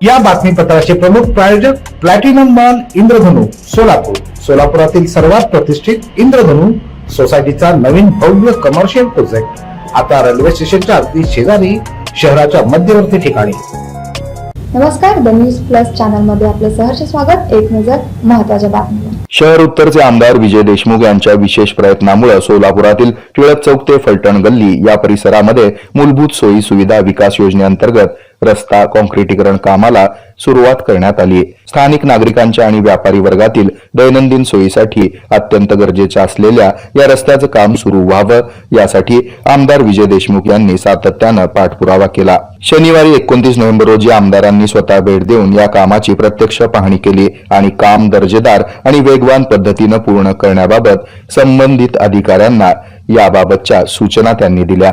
या बातमीपत्राचे प्रमुख प्रायोजक प्लॅटिनम मॉल इंद्रधनु सोलापूर. सोलापुरातील सर्वात प्रतिष्ठित इंद्रधनु सोसायटीचा नवीन भव्य कमर्शियल प्रोजेक्ट आता रेल्वे स्टेशनच्या अगदी शेजारी शहराच्या मध्यवर्ती ठिकाणी. नमस्कार द न्यूज प्लस चॅनलमध्ये आपलं सहर्ष स्वागत. एक नजर महत्त्वाच्या बातमीवर शहर उत्तरचे आमदार विजय देशमुख यांच्या विशेष प्रयत्नामुळे सोलापुरातील टिळक चौक ते फलटण गल्ली या परिसरामध्ये मूलभूत सोयी सुविधा विकास योजनेअंतर्गत रस्ता कॉन्क्रिटीकरण कामाला सुरुवात करण्यात आली. स्थानिक नागरिकांच्या आणि व्यापारी वर्गातील दैनंदिन सोयीसाठी अत्यंत गरजेच्या असलेल्या या रस्त्याचं काम सुरू व्हावं यासाठी आमदार विजय देशमुख यांनी सातत्यानं पाठपुरावा केला. शनिवारी एकोणतीस नोव्हेंबर रोजी आमदारांनी स्वतः भेट देऊन या कामाची प्रत्यक्ष पाहणी केली आणि काम दर्जेदार आणि वेगवान पद्धतीनं पूर्ण करण्याबाबत संबंधित अधिकाऱ्यांना याबाबतच्या सूचना त्यांनी दिल्या.